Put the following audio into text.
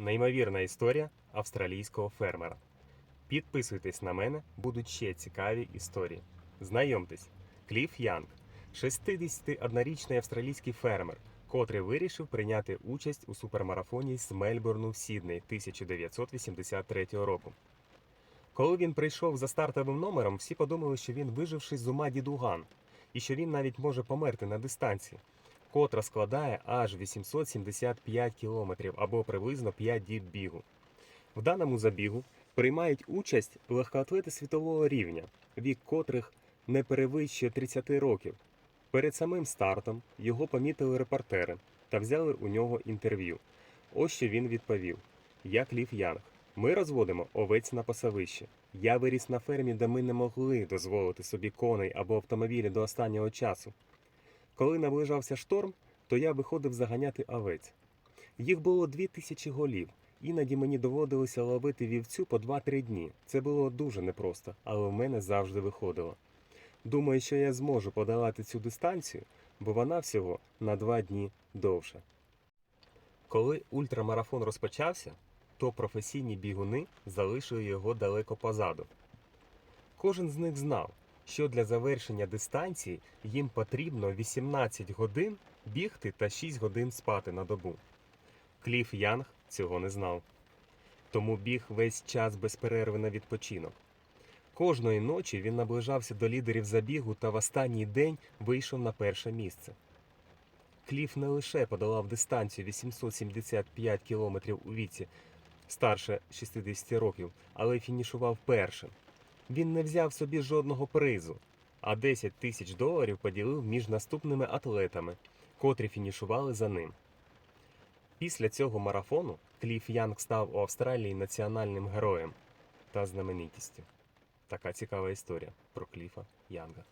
Неймовірна історія австралійського фермера. Підписуйтесь на мене, будуть ще цікаві історії. Знайомтесь, Кліф Янг, 61-річний австралійський фермер, котрий вирішив прийняти участь у супермарафоні з Мельбурну в Сідней 1983 року. Коли він прийшов за стартовим номером, всі подумали, що він виживший з ума дідуган, і що він навіть може померти на дистанції, котра складає аж 875 кілометрів або приблизно 5 діб бігу. В даному забігу приймають участь легкоатлети світового рівня, вік котрих не перевищує 30 років. Перед самим стартом його помітили репортери та взяли у нього інтерв'ю. Ось що він відповів: Я Кліф Янг. Ми розводимо овець на пасовище. Я виріс на фермі, де ми не могли дозволити собі коней або автомобілі до останнього часу. Коли наближався шторм, то я виходив заганяти овець. Їх було дві тисячі голів. Іноді мені доводилося ловити вівцю по 2-3 дні. Це було дуже непросто, але в мене завжди виходило. Думаю, що я зможу подолати цю дистанцію, бо вона всього на 2 дні довша. Коли ультрамарафон розпочався, то професійні бігуни залишили його далеко позаду. Кожен з них знав, що для завершення дистанції їм потрібно 18 годин бігти та 6 годин спати на добу. Кліф Янг цього не знав. Тому біг весь час без перерви на відпочинок. Кожної ночі він наближався до лідерів забігу та в останній день вийшов на перше місце. Кліф не лише подолав дистанцію 875 кілометрів у віці старше 60 років, але й фінішував першим. Він не взяв собі жодного призу, а 10 тисяч доларів поділив між наступними атлетами, котрі фінішували за ним. Після цього марафону Кліф Янг став у Австралії національним героєм та знаменитістю. Така цікава історія про Кліфа Янга.